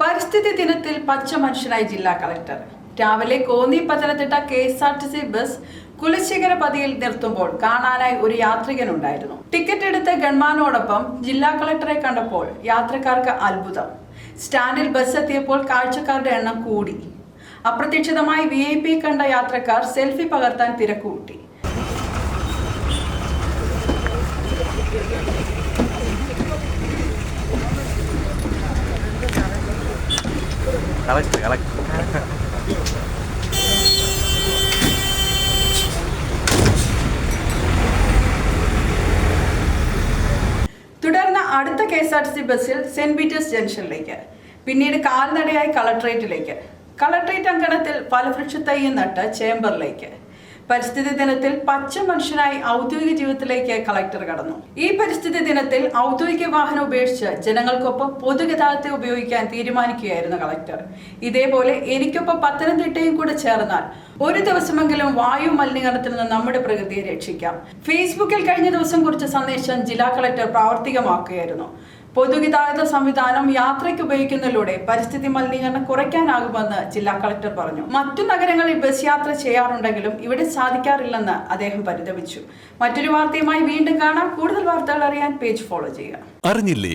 പരിസ്ഥിതി ദിനത്തിൽ പച്ച മനുഷ്യനായി ജില്ലാ കളക്ടർ. രാവിലെ Konni Pathanamthitta K S R T C bus Kulasekhara പതിയിൽ നിർത്തുമ്പോൾ കാണാനായി ഒരു യാത്രികനുണ്ടായിരുന്നു. ടിക്കറ്റ് എടുത്ത ഗൺമാനോടൊപ്പം ജില്ലാ കളക്ടറെ കണ്ടപ്പോൾ യാത്രക്കാർക്ക് അത്ഭുതം. സ്റ്റാൻഡിൽ ബസ് എത്തിയപ്പോൾ കാഴ്ചക്കാരുടെ എണ്ണം കൂടി. അപ്രതീക്ഷിതമായി വി ഐ പി കണ്ട യാത്രക്കാർ സെൽഫി പകർത്താൻ തിരക്കുകൂട്ടി. കളക്ട് കളക്ട് തുടർന്ന് അടുത്ത K S R T C ബസ്സിൽ സെന്റ് പീറ്റേഴ്സ് ജംഗ്ഷനിലേക്ക് പിന്നീട് കാൽനടയായി കളക്ട്രേറ്റിലേക്ക്. കളക്ട്രേറ്റ് അങ്കണത്തിൽ പലവൃക്ഷത്തയ്യം നട്ട് ചേംബറിലേക്ക്. പരിസ്ഥിതി ദിനത്തിൽ പച്ച മനുഷ്യനായി ഔദ്യോഗിക ജീവിതത്തിലേക്ക് കളക്ടർ കടന്നു. ഈ പരിസ്ഥിതി ദിനത്തിൽ ഔദ്യോഗിക വാഹനം ഉപേക്ഷിച്ച് ജനങ്ങൾക്കൊപ്പം പൊതുഗതാഗതത്തെ ഉപയോഗിക്കാൻ തീരുമാനിക്കുകയായിരുന്നു കളക്ടർ ഇതേപോലെ എനിക്കൊപ്പം പത്തനംതിട്ടയും കൂടെ ചേർന്നാൽ ഒരു ദിവസമെങ്കിലും വായു മലിനീകരണത്തിൽ നിന്ന് നമ്മുടെ പ്രകൃതിയെ രക്ഷിക്കാം. ഫേസ്ബുക്കിൽ കഴിഞ്ഞ ദിവസം കുറിച്ച സന്ദേശം ജില്ലാ കളക്ടർ പ്രാവർത്തികമാക്കുകയായിരുന്നു. പൊതുഗതാഗത സംവിധാനം യാത്രയ്ക്ക് ഉപയോഗിക്കുന്നതിലൂടെ പരിസ്ഥിതി മലിനീകരണം കുറയ്ക്കാനാകുമെന്ന് ജില്ലാ കളക്ടർ പറഞ്ഞു. മറ്റു നഗരങ്ങളിൽ ബസ് യാത്ര ചെയ്യാറുണ്ടെങ്കിലും ഇവിടെ സാധിക്കാറില്ലെന്ന് അദ്ദേഹം പരിതപിച്ചു. മറ്റൊരു വാർത്തയുമായി വീണ്ടും കാണാം. കൂടുതൽ വാർത്തകൾ അറിയാൻ പേജ് ഫോളോ ചെയ്യുക. അറിഞ്ഞില്ലേ?